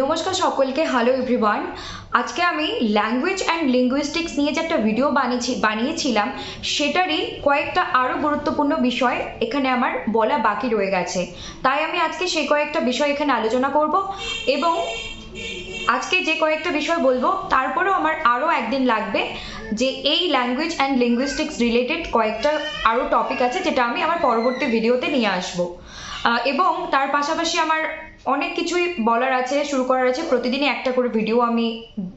নমস্কার সকলকে hello everyone আজকে আমি ল্যাঙ্গুয়েজ অ্যান্ড লিঙ্গুইস্টিক্স নিয়ে যে একটা ভিডিও বানিয়েছি, বানিয়েছিলাম, সেটারই কয়েকটা আরও গুরুত্বপূর্ণ বিষয় এখানে আমার বলা বাকি রয়ে গেছে। তাই আমি আজকে সেই কয়েকটা বিষয় এখানে আলোচনা করব এবং আজকে যে কয়েকটা বিষয় বলব, তারপরেও আমার আরও একদিন লাগবে যে এই ল্যাঙ্গুয়েজ অ্যান্ড লিঙ্গুইস্টিক্স রিলেটেড কয়েকটা আরও টপিক আছে, যেটা আমি আমার পরবর্তী ভিডিওতে নিয়ে আসব। এবং তার পাশাপাশি আমার অনেক কিছুই বলার আছে, শুরু করার আছে। প্রতিদিনই একটা করে ভিডিও আমি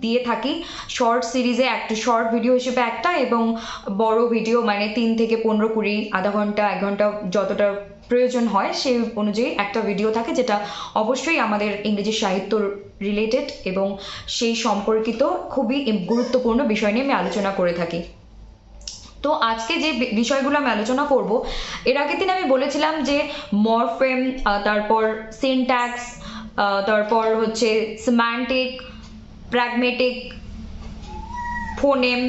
দিয়ে থাকি। শর্ট সিরিজে একটা শর্ট ভিডিও হিসেবে একটা এবং বড় ভিডিও মানে তিন থেকে পনেরো কুড়ি, আধা ঘণ্টা, এক ঘণ্টা যতটা প্রয়োজন হয় সেই অনুযায়ী একটা ভিডিও থাকে যেটা অবশ্যই আমাদের ইংরেজি সাহিত্য রিলেটেড এবং সেই সম্পর্কিত খুবই গুরুত্বপূর্ণ বিষয় নিয়ে আমি আলোচনা করে থাকি। তো আজকে যে বিষয়গুলো আমি আলোচনা করব, এর আগের দিন আমি বলেছিলাম যে মরফেম তারপর সিনট্যাক্স তারপর হচ্ছে সিম্যান্টিক প্র্যাগমেটিক ফোনেম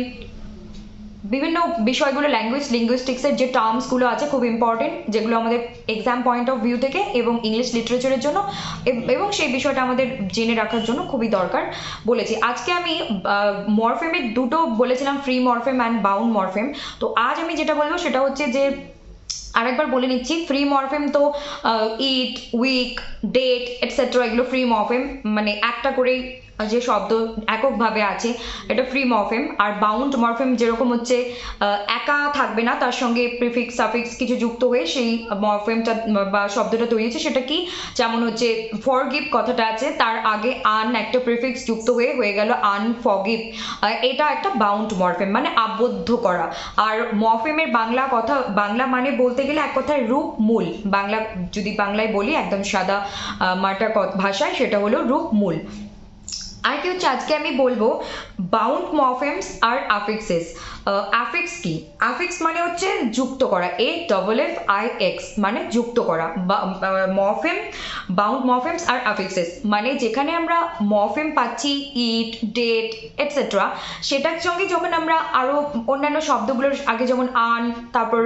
বিভিন্ন বিষয়গুলো ল্যাঙ্গুয়েজ লিঙ্গুইস্টিক্সের যে টার্মসগুলো আছে খুব ইম্পর্টেন্ট যেগুলো আমাদের এক্সাম পয়েন্ট অফ ভিউ থেকে এবং ইংলিশ লিটারেচারের জন্য, এবং সেই বিষয়টা আমাদের জেনে রাখার জন্য খুবই দরকার বলেছি। আজকে আমি মরফেমের দুটো বলেছিলাম free morpheme and bound morpheme তো আজ আমি যেটা বলব সেটা হচ্ছে যে, আরেকবার বলে নিচ্ছি ফ্রি মরফেম তো ইট উইক ডেট এটসেট্রা এগুলো ফ্রি মরফেম মানে একটা করেই যে শব্দ এককভাবে আছে, এটা ফ্রি মরফেম আর বাউন্ড মরফেম যেরকম হচ্ছে একা থাকবে না, তার সঙ্গে প্রিফিক্স সাফিক্স কিছু যুক্ত হয়ে সেই মরফেমটা বা শব্দটা তৈরি হচ্ছে। সেটা কি? যেমন হচ্ছে ফরগিভ কথাটা আছে, তার আগে আন একটা প্রিফিক্স যুক্ত হয়ে হয়ে গেল আনফরগিভ এটা একটা বাউন্ড মরফেম মানে আবদ্ধ করা। আর মরফেমের বাংলা কথা, বাংলা মানে বলতে গেলে এক কথায় রূপ মূল। বাংলা, যদি বাংলায় বলি, একদম সাদা মাটা ভাষায়, সেটা হলো রূপ মূল। আর কি হচ্ছে আজকে আমি বলব বাউন্ড মরফেমস আর অ্যাফিক্সেস অ্যাফিক্স কি? অ্যাফিক্স মানে হচ্ছে যুক্ত করা। A double F I X মানে যুক্ত করা। মফেম বাউন্ড মফেমস আর অ্যাফিক্সেস মানে যেখানে আমরা মফেম পাচ্ছি ইট ডেট এটসেট্রা সেটার সঙ্গে যখন আমরা আরও অন্যান্য শব্দগুলোর আগে যেমন আন তারপর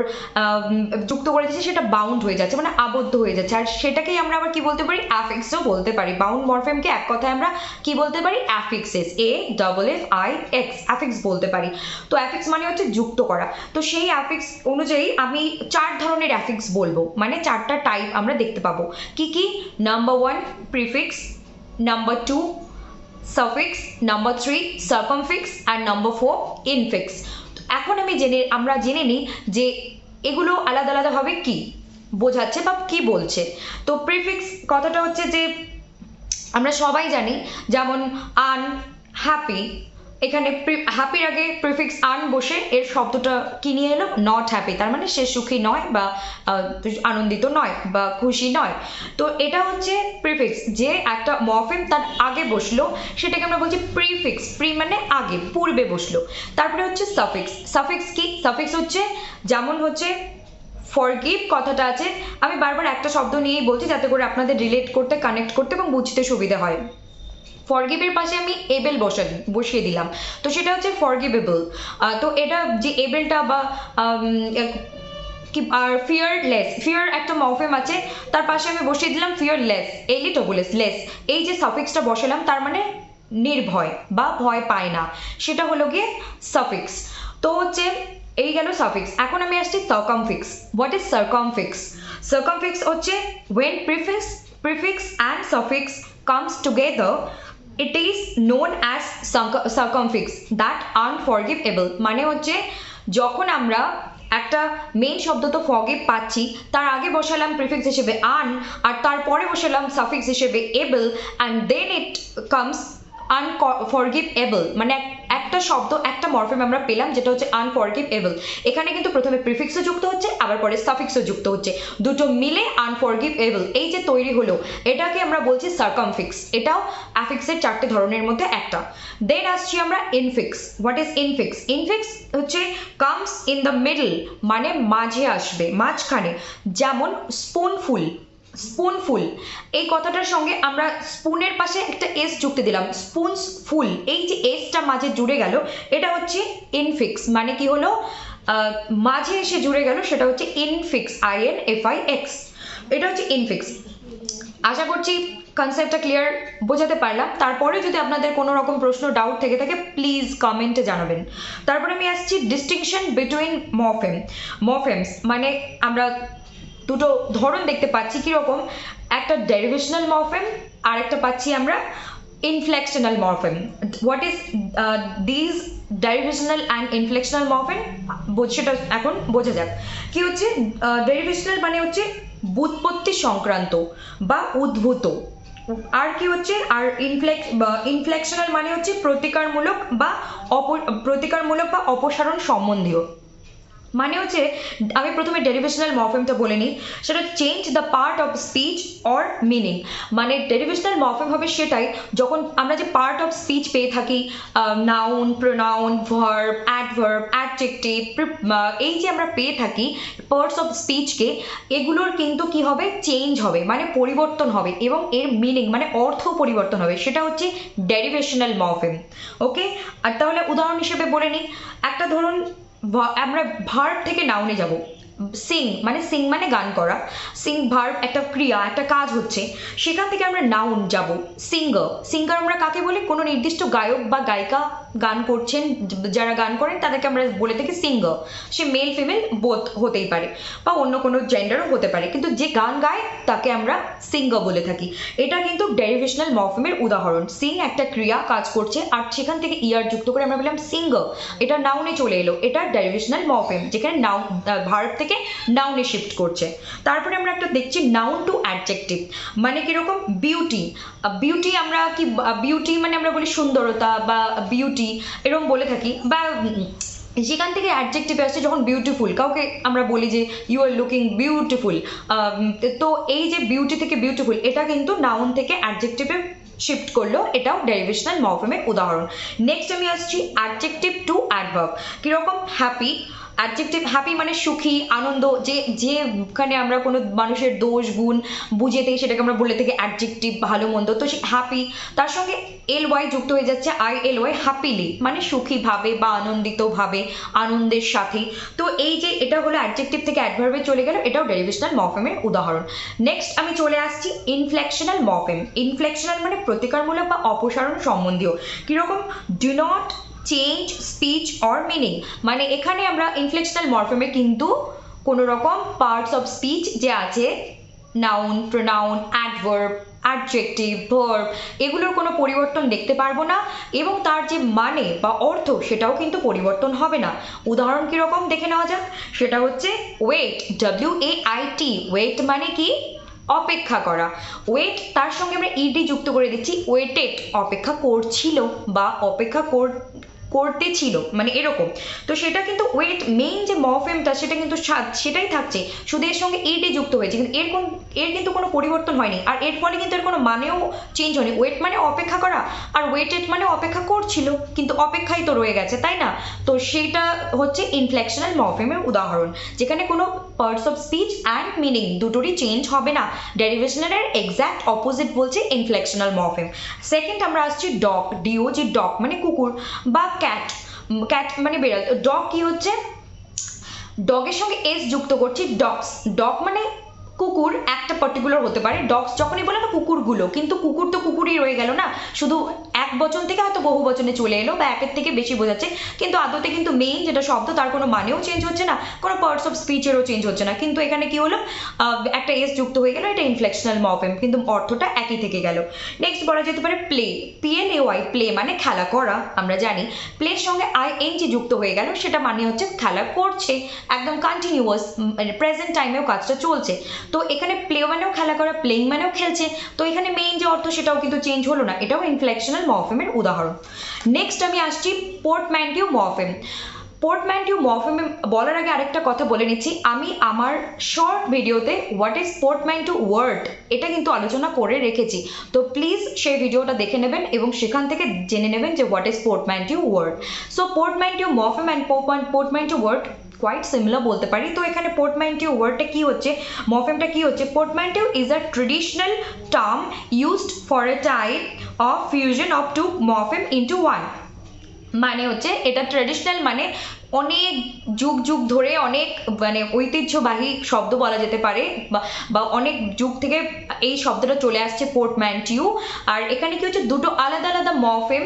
যুক্ত করে দিচ্ছি সেটা বাউন্ড হয়ে যাচ্ছে মানে আবদ্ধ হয়ে যাচ্ছে। আর সেটাকেই আমরা আবার কি বলতে পারি? অ্যাফিক্সও বলতে পারি। বাউন্ড মরফেমকে এক কথায় আমরা কি বলতে পারি? Affixes A double F I X affix বলতে পারি। তো অ্যাফিক্স মানে হচ্ছে যুক্ত করা। তো সেই অ্যাফিক্স অনুযায়ী আমি চার ধরনের অ্যাফিক্স বলব। মানে চারটা টাইপ আমরা দেখতে পাবো। কি কি? Number one prefix number two suffix number three circumfix আর নাম্বার ফোর ইনফিক্স এখন আমি জেনে, আমরা জেনে নিই যে এগুলো আলাদা আলাদাভাবে কি? বোঝাচ্ছে বা কি বলছে? তো প্রিফিক্স কথাটা হচ্ছে যে আমরা সবাই জানি, যেমন আন হ্যাপি এখানে হ্যাপির আগে প্রিফিক্স আন বসে, এর শব্দটা কি নিয়ে এলো? নট হ্যাপি তার মানে সে সুখী নয় বা আনন্দিত নয় বা খুশি নয়। তো এটা হচ্ছে প্রিফিক্স যে একটা মরফিম তার আগে বসল, সেটাকে আমরা বলছি প্রিফিক্স প্রি মানে আগে, পূর্বে বসল। তারপরে হচ্ছে সাফিক্স সাফিক্স কি? সাফিক্স হচ্ছে, যেমন হচ্ছে ফরগিভ কথাটা আছে, আমি বারবার একটা শব্দ নিয়েই বলছি যাতে করে আপনাদের রিলেট করতে কানেক্ট করতে এবং বুঝতে সুবিধা হয়। ফরগিভের পাশে আমি এবেল বসা বসিয়ে দিলাম। তো সেটা হচ্ছে ফরগিভেবল তো এটা যে এবেলটা বা কি, আর ফিয়ারলেস ফিয়ার একটা মফেম আছে, তার পাশে আমি বসিয়ে দিলাম ফিয়ারলেস এলি টবুলেস লেস এই যে সাফিক্সটা বসালাম, তার মানে নির্ভয় বা ভয় পায় না। সেটা হলো গিয়ে সাফিক্স তো হচ্ছে এই গেল সাফিক্স এখন আমি আসছি সার্কামফিক্স হোয়াট ইজ সার্কামফিক্স সার্কামফিক্স হচ্ছে when prefix prefix and suffix comes together it is known as circumfix that unforgivable মানে হচ্ছে, যখন আমরা একটা মেন শব্দ তো ফগিভ পাচ্ছি, তার আগে বসালাম প্রিফিক্স হিসেবে আন আর তারপরে বসালাম সাফিক্স হিসেবে able and then it comes unforgivable মানে এক- একটা শব্দ, একটা মরফেম আমরা পেলাম, যেটা হচ্ছে আনফরগিভ এবল এখানে কিন্তু প্রথমে প্রিফিক্সও যুক্ত হচ্ছে, আবার পরে সাফিক্সও যুক্ত হচ্ছে। দুটো মিলে আনফরগিভ এবল এই যে তৈরি হলো, এটাকে আমরা বলছি সার্কামফিক্স এটাও অ্যাফিক্সের চারটে ধরনের মধ্যে একটা। দেন আসছি আমরা infix what is infix infix হচ্ছে কামস ইন দ্য মিডল মানে মাঝে আসবে, মাঝখানে। যেমন স্পুনফুল স্পুনফুল। এই কথাটার সঙ্গে আমরা স্পুনের পাশে একটা এস যুক্তি দিলাম। Spoons full. এই যে এসটা মাঝে জুড়ে গেল, এটা হচ্ছে ইনফিক্স মানে কি হলো? মাঝে এসে জুড়ে গেল, সেটা হচ্ছে infix I N F I X এটা হচ্ছে ইনফিক্স আশা করছি কনসেপ্টটা ক্লিয়ার বোঝাতে পারলাম। তারপরে যদি আপনাদের কোনো রকম প্রশ্ন ডাউট থেকে থাকে প্লিজ কমেন্টে জানাবেন। তারপরে আমি আসছি ডিস্টিংশন বিটুইন মফেম মফেমস মানে আমরা দুটো ধরন দেখতে পাচ্ছি কীরকম। একটা ডেরিভেশনাল মরফেম আর একটা পাচ্ছি আমরা inflectional morpheme what is this derivational and inflectional morpheme সেটা এখন বোঝা যাক। কি হচ্ছে? ডেরিভেশনাল মানে হচ্ছে বুৎপত্তি সংক্রান্ত বা উদ্ভূত। আর কি হচ্ছে? আর ইনফ্লেক্স ইনফ্লেকশনাল মানে হচ্ছে প্রতিকারমূলক বা অপ, প্রতিকারমূলক বা অপসারণ সম্বন্ধীয়। মানে হচ্ছে, আমি প্রথমে ডেরিভেশনাল মরফেমটা বলে নিই। সেটা change the part of speech or meaning মানে ডেরিভেশনাল মরফেম হবে সেটাই, যখন আমরা যে পার্ট অফ স্পিচ পেয়ে থাকি noun pronoun verb adverb adjective এই যে আমরা পেয়ে থাকি পার্টস অফ স্পিচকে এগুলোর কিন্তু কি হবে? চেঞ্জ হবে মানে পরিবর্তন হবে এবং এর মিনিং মানে অর্থ পরিবর্তন হবে। সেটা হচ্ছে ডেরিভেশনাল মরফেম ওকে আর তাহলে উদাহরণ হিসেবে বলে নিই। একটা ধরুন আমরা ভার্ব থেকে নাউনে যাব। সিং মানে সিং মানে গান করা। সিং ভার্ব একটা ক্রিয়া, একটা কাজ হচ্ছে। সেখান থেকে আমরা নাউন যাব। সিঙ্গার সিঙ্গার আমরা কাকে বলি? কোনো নির্দিষ্ট গায়ক বা গায়িকা গান করছেন, যারা গান করেন, তাদেরকে আমরা বলে থাকি সিঙ্গার সে মেল ফিমেল বোথ হতেই পারে বা অন্য কোনো জেন্ডারও হতে পারে। কিন্তু যে গান গায়, তাকে আমরা সিঙ্গার বলে থাকি। এটা কিন্তু ডেরিভেশনাল মরফিমের উদাহরণ। সিং একটা ক্রিয়া কাজ করছে, আর সেখান থেকে ইয়ার যুক্ত করে আমরা বললাম সিঙ্গার এটা নাউনে চলে এলো। এটা ডেরিভেশনাল মরফিম যেখানে নাউন ভার্ব থেকে নাউনে শিফট করছে। তারপরে আমরা একটা দেখছি নাউন টু অ্যাডজেক্টিভ মানে কীরকম? বিউটি বিউটি আমরা কি বিউটি মানে আমরা বলি সুন্দরতা বা বিউটি এরকম বলে থাকি, বা সেখান থেকে অ্যাডজেক্টিভ আসছে যখন বিউটিফুল কাউকে আমরা বলি যে ইউ আর লুকিং বিউটিফুল তো এই যে বিউটি থেকে বিউটিফুল এটা কিন্তু নাউন থেকে অ্যাডজেক্টিভে শিফট করল, এটাও ডেরিভেশনাল মরফেমের উদাহরণ। নেক্সট আমি আসছি অ্যাডজেক্টিভ টু অ্যাডভার্ব কীরকম? হ্যাপি অ্যাডজেক্টিভ হ্যাপি মানে সুখী, আনন্দ, যে যেখানে আমরা কোনো মানুষের দোষ, গুণ বুঝে থেকে সেটাকে আমরা বলে থাকি অ্যাডজেক্টিভ ভালো, মন্দ। তো সে হ্যাপি তার সঙ্গে এল ওয়াই যুক্ত হয়ে যাচ্ছে আই এল ওয়াই হ্যাপিলি মানে সুখীভাবে বা আনন্দিতভাবে আনন্দের সাথে। তো এই যে এটা হলো অ্যাডজেক্টিভ থেকে অ্যাডভার্বে চলে গেল, এটাও ডেরিভেশনাল মরফেমের উদাহরণ। নেক্সট আমি চলে আসছি ইনফ্লেকশনাল মরফেম ইনফ্লেকশনাল মানে প্রতিকারমূলক বা অপসারণ সম্বন্ধীয়। কীরকম? Do not change speech or meaning মানে এখানে আমরা ইনফ্লেকশনাল মরফেমে কিন্তু কোনো রকম পার্টস অফ স্পিচ যে আছে noun pronoun adverb adjective verb এগুলোর কোনো পরিবর্তন দেখতে পারব না এবং তার যে মানে বা অর্থ সেটাও কিন্তু পরিবর্তন হবে না। উদাহরণ কীরকম দেখে নেওয়া যাক। সেটা হচ্ছে wait W A I T wait মানে কি? অপেক্ষা করা। ওয়েট তার সঙ্গে আমরা ইডি যুক্ত করে দিচ্ছি ওয়েটেড অপেক্ষা করছিল বা অপেক্ষা কর করতে ছিল মানে এরকম। তো সেটা কিন্তু ওয়েট মেইন যে মফেমটা সেটা কিন্তু সেটাই থাকছে। শুধু এর সঙ্গে এডি যুক্ত হয়েছে। কিন্তু এর কোন, এর কিন্তু কোনো পরিবর্তন হয়নি। আর এর ফলে কিন্তু এর কোনো মানেও চেঞ্জ হয়নি। ওয়েট মানে অপেক্ষা করা আর ওয়েটেড মানে অপেক্ষা করছিল। কিন্তু অপেক্ষাই তো রয়ে গেছে, তাই না? তো সেটা হচ্ছে ইনফ্লেকশনাল মফেমের উদাহরণ, যেখানে কোনো parts of speech and meaning দুটোরই চেঞ্জ হবে না। ডেরিভেশনালের এক্স্যাক্ট অপোজিট বলছে ইনফ্লেকশনাল মফেম সেকেন্ড আমরা আসছি ডগ ডিও যে ডগ মানে কুকুর। বা ক্যাট ক্যাট মানে বেড়াল ডগ কি হচ্ছে? ডগের সঙ্গে এস যুক্ত করছি ডগস ডগ মানে কুকুর একটা পার্টিকুলার হতে পারে ডগস যখনই বলে না কুকুরগুলো, কিন্তু কুকুর তো কুকুরই রয়ে গেল না। শুধু এক বচন থেকে হয়তো বহু বচনে চলে এলো বা একের থেকে বেশি বোঝাচ্ছে, কিন্তু আদতে কিন্তু মেইন যেটা শব্দ, তার কোনো মানেও চেঞ্জ হচ্ছে না, কোনো পার্টস অফ স্পিচেরও চেঞ্জ হচ্ছে না। কিন্তু এখানে কি হলো? একটা এস যুক্ত হয়ে গেল, এটা ইনফ্লেকশনাল মপেম কিন্তু অর্থটা একই থেকে গেল। নেক্সট বলা যেতে পারে play P L A Y play মানে খেলা করা, আমরা জানি। প্লের সঙ্গে আই এন জি যুক্ত হয়ে গেল, সেটা মানে হচ্ছে খেলা করছে, একদম কন্টিনিউয়াস মানে প্রেজেন্ট টাইমেও কাজটা চলছে। তো এখানে প্লে মানেও খেলা করা প্লেইং মানেও খেলছে। তো এখানে মেইন যে অর্থ সেটাও কিন্তু চেঞ্জ হলো না, এটাও ইনফ্লেকশনাল মরফেমের উদাহরণ। নেক্সট আমি আসছি পোর্টম্যান্টিউ মরফেম পোর্টম্যান্টিউ মরফেমে বলার আগে আরেকটা কথা বলে নিচ্ছি। আমি আমার শর্ট ভিডিওতে হোয়াট ইজ পোর্টম্যান্টিউ ওয়ার্ড এটা কিন্তু আলোচনা করে রেখেছি। তো প্লিজ সেই ভিডিওটা দেখে নেবেন এবং সেখান থেকে জেনে নেবেন যে what is portmanteau word so portmanteau morpheme and portmanteau word quite similar বলতে পারি। তো এখানে পোর্টম্যান্টিউ ওয়ার্ডটা কি হচ্ছে? মফেমটা কি হচ্ছে? Portmanteau is a traditional term used for a type of fusion of two morpheme into one মানে হচ্ছে এটা ট্রেডিশনাল মানে অনেক যুগ যুগ ধরে অনেক মানে ঐতিহ্যবাহী শব্দ বলা যেতে পারে বা অনেক যুগ থেকে এই শব্দটা চলে আসছে পোর্টম্যান্টিউ আর এখানে কি হচ্ছে? দুটো আলাদা আলাদা মরফেম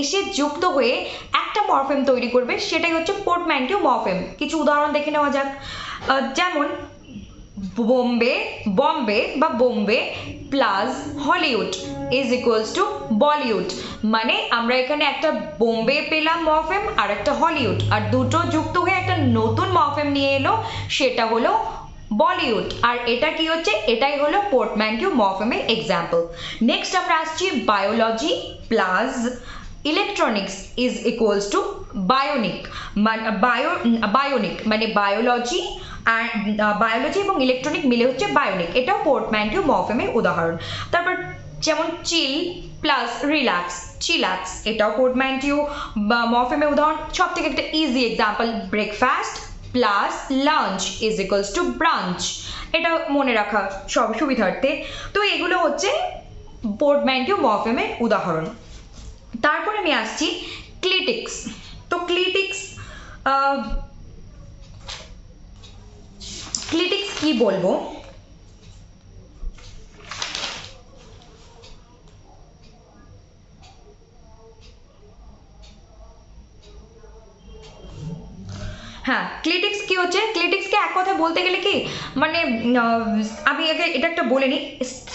এসে যুক্ত হয়ে একটা মরফেম তৈরি করবে, সেটাই হচ্ছে পোর্টম্যান্টিউ মরফেম কিছু উদাহরণ দেখে নেওয়া যাক। যেমন বোম্বে, বম্বে বা Bombay plus Hollywood is equals to Bollywood মানে আমরা এখানে একটা বোম্বে পেলাম মরফেম আর একটা হলিউড আর দুটো যুক্ত হয়ে একটা নতুন মরফেম নিয়ে এলো, সেটা হলো বলিউড আর এটা কি হচ্ছে? এটাই হলো পোর্টম্যান্টিউ মরফেমের এক্সাম্পল নেক্সট আমরা আসছি biology plus electronics is equals to bionic bio bionic মানে বায়োলজি বায়োলজি এবং ইলেকট্রনিক মিলে হচ্ছে বায়োনিক এটাও পোর্টম্যান্টিউ মরফেমের উদাহরণ। তারপর যেমন চিল প্লাস রিল্যাক্স চিল্যাক্স এটাও পোর্টম্যান্টিউ মরফেমের উদাহরণ। সব থেকে একটা easy example breakfast plus lunch is equals to brunch এটা মনে রাখা সব সুবিধার্থে। তো এগুলো হচ্ছে পোর্টম্যান্টিউ মরফেমের উদাহরণ। তারপরে আমি আসছি ক্লিটিক্স তো ক্লিটিক্স ক্লিটিক্স কি বলব? হ্যাঁ ক্লিটিক্স কি হচ্ছে? ক্লিটিক্সকে এক কথা বলতে গেলে কি মানে আমি আগে এটা একটা বলে নিই।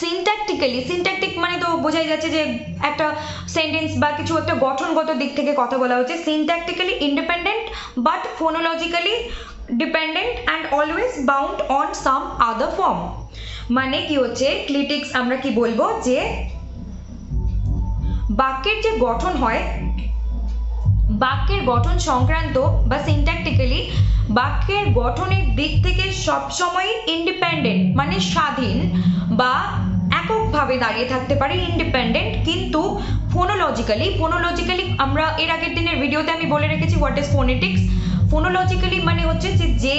সিনট্যাকটিক্যালি সিনট্যাকটিক মানে তো বোঝাই যাচ্ছে যে একটা সেন্টেন্স বা কিছু একটা গঠনগত দিক থেকে কথা বলা হচ্ছে। Syntactically independent but phonologically dependent and always bound on some other form মানে কি হচ্ছে? ক্লিটিক্স আমরা কি বলব? যে বাক্যের যে গঠন হয় বাক্যের গঠন সংক্রান্ত বা সিনট্যাকটিক্যালি বাক্যের গঠনের দিক থেকে সবসময় ইন্ডিপেন্ডেন্ট মানে স্বাধীন বা এককভাবে দাঁড়িয়ে থাকতে পারে ইন্ডিপেন্ডেন্ট কিন্তু ফোনোলজিক্যালি ফোনোলজিক্যালি আমরা এর আগের দিনের ভিডিওতে আমি বলে রেখেছি হোয়াট ইজ ফোনেটিক্স ফোনোলজিক্যালি মানে হচ্ছে যে যে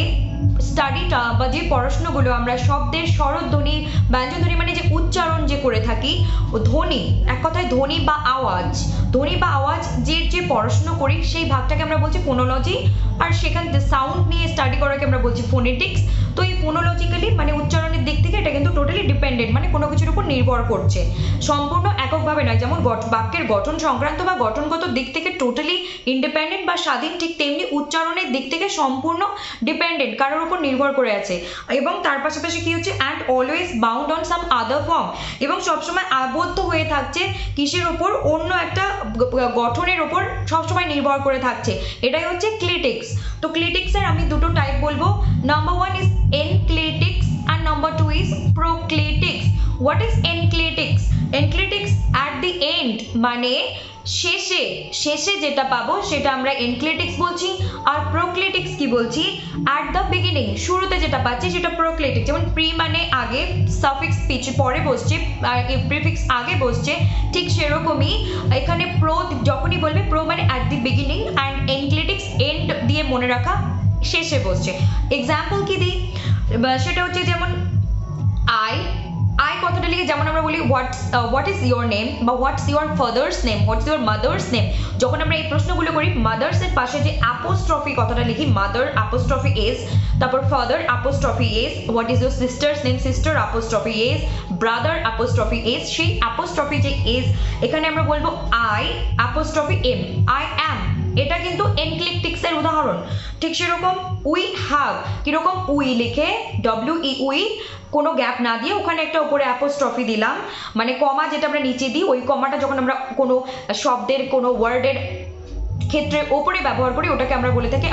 স্টাডিটা বা যে পড়াশোনাগুলো আমরা শব্দের স্বরধ্বনি ব্যঞ্জনধ্বনি মানে যে উচ্চারণ যে করে থাকি ধ্বনি, এক কথায় ধ্বনি বা আওয়াজ, ধ্বনি বা আওয়াজ যে যে পড়াশুনো করি, সেই ভাগটাকে আমরা বলছি ফোনোলজি আর সেখান সাউন্ড নিয়ে স্টাডি করাকে আমরা বলছি ফোনেটিক্স তো এই ফোনোলজিক্যালি মানে উচ্চারণের দিক থেকে এটা কিন্তু টোটালি ডিপেন্ডেন্ট মানে কোনো কিছুর উপর নির্ভর করছে। সম্পূর্ণ এককভাবে নয়, যেমন বাক্যের গঠন সংক্রান্ত বা গঠনগত দিক থেকে টোটালি ইন্ডিপেন্ডেন্ট বা স্বাধীন, ঠিক তেমনি উচ্চারণের দিক থেকে সম্পূর্ণ ডিপেন্ডেন্ট কারোর উপর নির্ভর করে আছে। এবং তার পাশাপাশি কি হচ্ছে? And always bound on some other form এবং সবসময় আবদ্ধ হয়ে থাকছে কিসের ওপর অন্য একটা গঠনের ওপর সবসময় নির্ভর করে থাকছে। এটাই হচ্ছে ক্লিটিক্স তো ক্লিটিক্সের আমি দুটো টাইপ বলব। Number one is enclitics and number two is proclitics. What is enclitics? Enclitics at the end মানে শেষে শেষে যেটা পাবো সেটা আমরা এনক্লিটিক্স বলছি আর প্রোক্লিটিক্স কি বলছি? অ্যাট দ্য বিগিনিং শুরুতে যেটা পাচ্ছি সেটা প্রোক্লিটিক যেমন প্রি মানে আগে সাফিক্স পিছে পরে বসছে, আর প্রিফিক্স আগে বসছে, ঠিক সেরকমই। এখানে প্রো যখনই বলবে প্রো মানে at the beginning and enclitics end দিয়ে মনে রাখা, শেষে বসছে। এক্সাম্পল কি দিই? সেটা হচ্ছে যেমন আই আই কথাটা লিখে, যেমন আমরা বলি what what is your name বা what's your father's name what's your mother's name যখন আমরা এই প্রশ্নগুলো করি মাদার্স এর পাশে যে অ্যাপোস্ট্রফি কথাটা লিখি মাদার অ্যাপোস্ট্রফি এস তারপর father apostrophe S what is your sister's name sister apostrophe S brother apostrophe S সেই অ্যাপোস্ট্রফি যে এস এখানে আমরা বলব I apostrophe M I am এটা কিন্তু এনক্লিকটিক্স এর উদাহরণ। ঠিক সেরকম উই হ্যাভ কীরকম উই লিখে ডব্লিউ ই উই, কোনো গ্যাপ না দিয়ে ওখানে একটা উপরে অ্যাপোস্ট্রফি দিলাম। মানে কমা যেটা আমরা নিচে দিই, ওই কমাটা যখন আমরা কোনো শব্দের, কোনো ওয়ার্ডের ক্ষেত্রে ওপরে ব্যবহার করি, ওটাকে আমরা বলে থাকি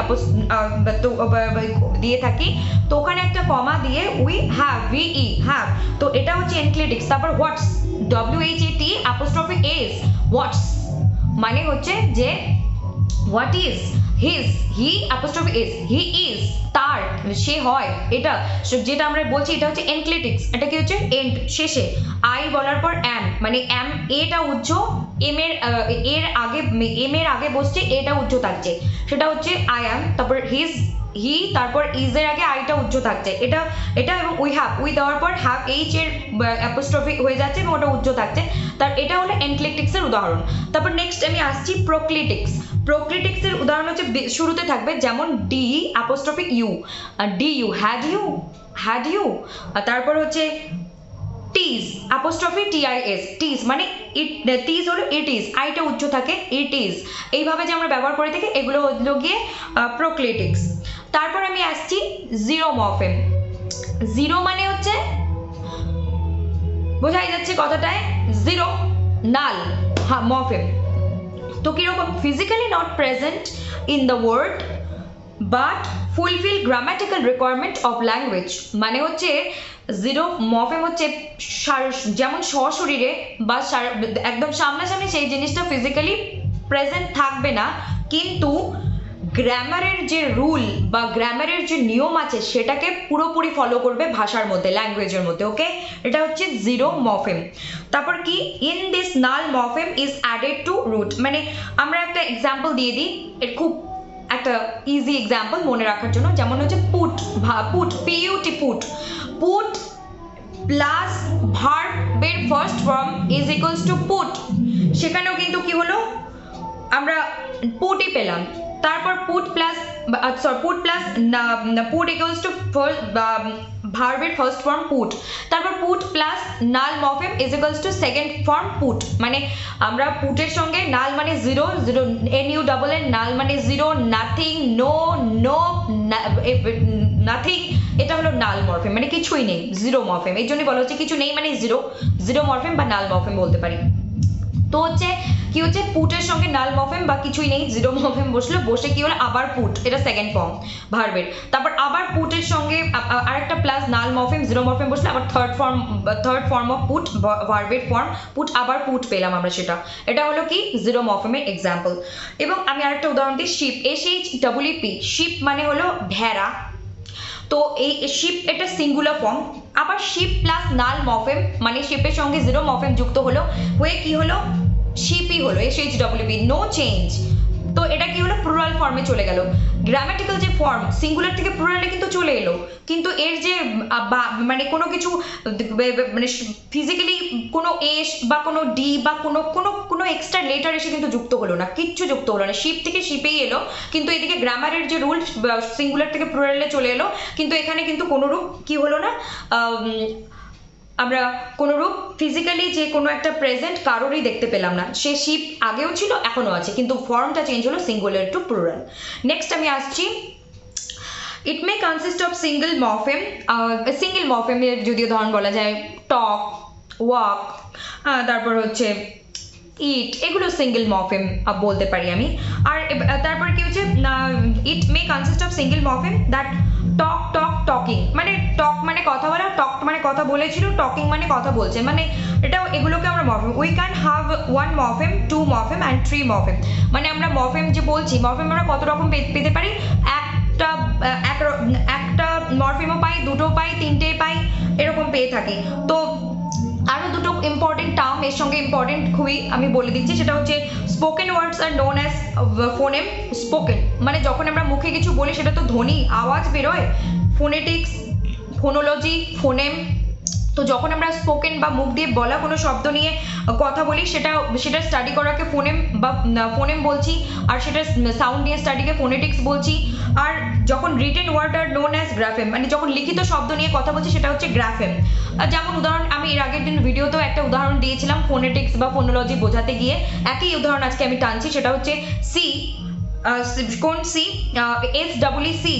দিয়ে থাকি। তো ওখানে একটা কমা দিয়ে we have V E have তো এটা হচ্ছে এনক্লিটিক্স তারপর what's W H A T apostrophe S what's মানে হচ্ছে যে what is his he apostrophe is he is তার সে হয়। এটা যেটা আমরা বলছি, এটা হচ্ছে এনক্লিটিক্স এটা কি হচ্ছে? এন্ড শেষে। আই বলার পর অ্যাম মানে অ্যাম এটা উচ্চ এম এর এর আগে এম এর আগে বসছে এটা উচ্চ থাকছে। সেটা হচ্ছে আই অ্যাম তারপর হিজ হি তারপর ইজ এর আগে আইটা উচ্চ থাকছে। এটা এটা এবং উই হ্যাভ উই দেওয়ার পর হ্যাভ এইচ এর অ্যাপোস্ট্রফি হয়ে যাচ্ছে এবং ওটা উচ্চ থাকছে। তার, এটা হলো এনক্লিটিক্স এর উদাহরণ। তারপর নেক্সট আমি আসছি প্রোক্লিটিক্স প্রোক্লিটিক্স এর উদাহরণ হচ্ছে শুরুতে থাকবে যেমন D apostrophe U D U had U had U তারপর হচ্ছে টিজ অ্যাপোস্ট্রফি টিআইএস টিজ মানে ইট টিজ হলো ইট ইজ আইটা উচ্চ থাকে, ইট ইজ। এইভাবে যে আমরা ব্যবহার করে থাকি, এগুলো হলো গিয়ে প্রোক্লেটিক্স। তারপর আমি আসছি জিরো মফেম জিরো মানে হচ্ছে, বোঝাই যাচ্ছে কথাটায়, জিরো, নাল হ্যাঁ মফেম তো কীরকম physically not present in the word but fulfil grammatical requirement of language মানে হচ্ছে জিরো মফেম হচ্ছে যেমন সশরীরে বা একদম সামনাসামনি সেই জিনিসটা ফিজিক্যালি প্রেজেন্ট থাকবে না, কিন্তু গ্রামারের যে রুল বা গ্রামারের যে নিয়ম আছে, সেটাকে পুরোপুরি ফলো করবে ভাষার মধ্যে ল্যাঙ্গুয়েজের মধ্যে ওকে এটা হচ্ছে জিরো মফেম তারপর কি? In this null morpheme is added to root মানে আমরা একটা এক্সাম্পল দিয়ে দিই, এর খুব একটা ইজি এক্সাম্পল মনে রাখার জন্য, যেমন হচ্ছে পুট ভা put P U T put put plus ভার্বের first form is equals to put সেখানেও কিন্তু কি হলো? আমরা পুটই পেলাম। তারপর put plus sorry put plus put equals to ভার্বের ফার্স্ট ফর্ম পুট তারপর put plus null morpheme is equals to second form put মানে আমরা পুটের সঙ্গে নাল মানে zero zero N U double N null মানে zero nothing no no nothing এটা হলো নাল মরফেম মানে কিছুই নেই জিরো মরফেম এই জন্যই বলা হচ্ছে, কিছু নেই মানে জিরো জিরো মরফেম বা নাল মরফেম বলতে পারি। তো হচ্ছে কি হচ্ছে? পুটের সঙ্গে নাল মফেম বা কিছুই নেই, জিরো মফেম বসল, বসে কি হলো? আবার পুট, এটা সেকেন্ড ফর্ম ভার্বের তারপর আবার পুটের সঙ্গে আরেকটা plus null morpheme, zero morpheme বসলে, আবার third form third form of put ভার্বের ফর্ম পুট, আবার পুট পেলাম আমরা সেটা। এটা হলো কি? জিরো মফেমের এক্সাম্পল এবং আমি আরেকটা উদাহরণ দিই ship S H W P ship মানে হলো ভেড়া। তো এই শিপ এটা সিঙ্গুলার ফর্ম আবার শিপ প্লাস নাল মফেম মানে শিপের সঙ্গে জিরো মফেম যুক্ত হলো, হয়ে কি হলো? শিপই হলো S H W B no change তো এটা কি হলো? প্লুরাল ফর্মে চলে গেল। গ্রামাটিক্যাল যে ফর্ম সিঙ্গুলার থেকে প্লুরালে কিন্তু চলে এলো। কিন্তু এর যে মানে কোনো কিছু মানে ফিজিক্যালি কোনো এস বা কোনো ডি বা কোনো কোনো কোনো এক্সট্রা লেটার এসে কিন্তু যুক্ত হলো না। কিচ্ছু যুক্ত হলো না। শিপ থেকে শিপেই এলো। কিন্তু এদিকে গ্রামারের যে রুল সিঙ্গুলার থেকে প্লুরালে চলে এলো। কিন্তু এখানে কিন্তু কোনো রূপ কি হলো না? আমরা কোনো রূপ ফিজিক্যালি যে কোনো একটা প্রেজেন্ট কারোরই দেখতে পেলাম না। সে শিপ আগেও ছিল, এখনও আছে, কিন্তু ফর্মটা চেঞ্জ হলো সিঙ্গুলার টু প্লুরাল নেক্সট আমি আসছি। It may consist of single morpheme single মফেমের যদি উদাহরণ বলা যায় টক ওয়াক তারপর হচ্ছে ইট এগুলো সিঙ্গেল মফেম বলতে পারি আমি। আর তারপর কি হচ্ছে? It may consist of single morpheme that talk talk, talking. মানে টক মানে কথা বলা, টক মানে কথা বলেছিল, টকিং মানে কথা বলছে। মানে এটা এগুলোকে আমরা morpheme we can have one morpheme two morpheme and three morpheme মানে আমরা মফেম যে বলছি মফেম আমরা কত রকম পেতে পারি? একটা একটা মরফেমও পাই দুটো পাই তিনটে পাই, এরকম পেয়ে থাকি। তো আরও দুটো ইম্পর্টেন্ট টার্ম এর সঙ্গে ইম্পর্টেন্ট খুবই আমি বলে দিচ্ছি, সেটা হচ্ছে spoken words are known as phoneme spoken মানে যখন আমরা মুখে কিছু বলি, সেটা তো ধ্বনি, আওয়াজ বেরোয়। ফোনেটিক্স ফোনোলজি ফোনেম তো যখন আমরা স্পোকেন বা মুখ দিয়ে বলা কোনো শব্দ নিয়ে কথা বলি, সেটা সেটা স্টাডি করাকে ফোনেম বা ফোনেম বলছি, আর সেটা সাউন্ড নিয়ে স্টাডিকে ফোনেটিক্স বলছি। আর যখন written word are known as grapheme মানে যখন লিখিত শব্দ নিয়ে কথা বলছি, সেটা হচ্ছে গ্রাফেম যেমন উদাহরণ, আমি এর আগের দিন ভিডিওতেও একটা উদাহরণ দিয়েছিলাম ফোনেটিক্স বা ফোনোলজি বোঝাতে গিয়ে। একই উদাহরণ আজকে আমি টানছি, সেটা হচ্ছে সি কোন C S double C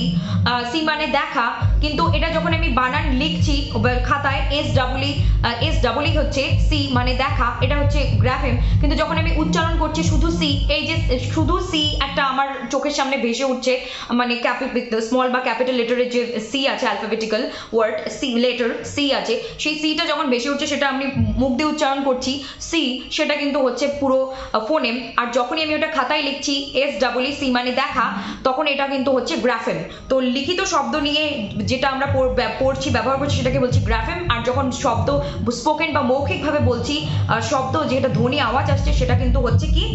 C মানে দেখা কিন্তু এটা যখন আমি বানান লিখছি খাতায় এস ডাবল এস ডাবল হচ্ছে সি মানে দেখা, এটা হচ্ছে গ্রাফেম কিন্তু যখন আমি উচ্চারণ করছি শুধু সি এই যে শুধু সি একটা আমার চোখের সামনে ভেসে উঠছে মানে ক্যাপিটাল স্মল বা ক্যাপিটাল লেটারের যে সি আছে alphabetical word C letter C আছে, সেই সিটা যখন ভেসে উঠছে সেটা আমি মুখ দিয়ে উচ্চারণ করছি সি সেটা কিন্তু হচ্ছে পুরো ফোনেম আর যখনই আমি ওটা খাতায় লিখছি এস ডাবল সি মানে দেখা, তখন এটা কিন্তু হচ্ছে গ্রাফেম তো লিখিত শব্দ নিয়ে যেটা আমরা পড়ছি, ব্যবহার করছি সেটাকে বলছি গ্রাফেম। আর যখন শব্দ স্পোকেন বা মৌখিকভাবে বলছি শব্দ যেটা ধ্বনি আওয়াজ আসছে সেটা কিন্তু হচ্ছে কি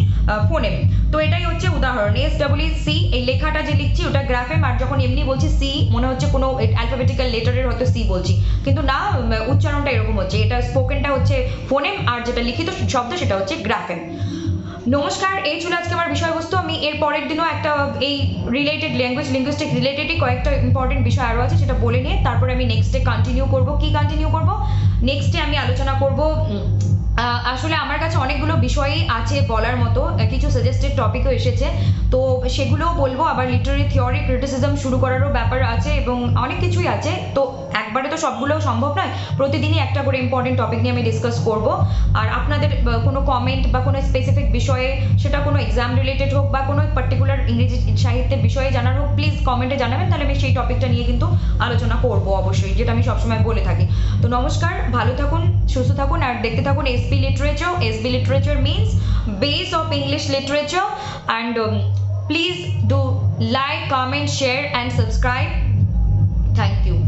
ফোনেম তো এটাই হচ্ছে উদাহরণ। এস ডাবল সি এই লেখাটা যে লিখছি ওটা গ্রাফেম। আর যখন এমনি বলছি সি মনে হচ্ছে কোনো অ্যালফাবেটিক্যাল লেটারের হয়তো সি বলছি। কিন্তু না, উচ্চারণটা এরকম হচ্ছে। এটা স্পোকেনটা হচ্ছে ফোনেম আর যেটা লিখিত শব্দ সেটা হচ্ছে গ্রাফেম। নমস্কার, এই চলে আজকে আমার বিষয়বস্তু। আমি এর পরের দিনও একটা, এই রিলেটেড ল্যাঙ্গুয়েজ লিঙ্গুইস্টিক রিলেটেডই কয়েকটা ইম্পর্টেন্ট বিষয় আরও আছে সেটা বলে নিয়ে, তারপরে আমি নেক্সট ডে কন্টিনিউ করব। কী কন্টিনিউ করব? নেক্সট ডে আমি আলোচনা করব আসলে আমার কাছে অনেকগুলো বিষয়ই আছে বলার মতো কিছু সাজেস্টেড টপিকও এসেছে। তো সেগুলোও বলব, আবার লিটারি থিওরি ক্রিটিসিজম শুরু করারও ব্যাপার আছে এবং অনেক কিছুই আছে। তো একবারে তো সবগুলোও সম্ভব নয়, প্রতিদিনই একটা করে ইম্পর্টেন্ট টপিক নিয়ে আমি ডিসকাস করব। আর আপনাদের কোনো কমেন্ট বা কোনো স্পেসিফিক বিষয়ে, সেটা কোনো এক্সাম রিলেটেড হোক বা কোনো পার্টিকুলার ইংরেজি সাহিত্যের বিষয়ে জানার হোক প্লিজ কমেন্টে জানাবেন। তাহলে আমি সেই টপিকটা নিয়ে কিন্তু আলোচনা করব অবশ্যই, যেটা আমি সবসময় বলে থাকি। তো নমস্কার, ভালো থাকুন, সুস্থ থাকুন, আর দেখতে থাকুন SB literature. SB literature means base of English literature and um, please do like, comment, share and subscribe. Thank you.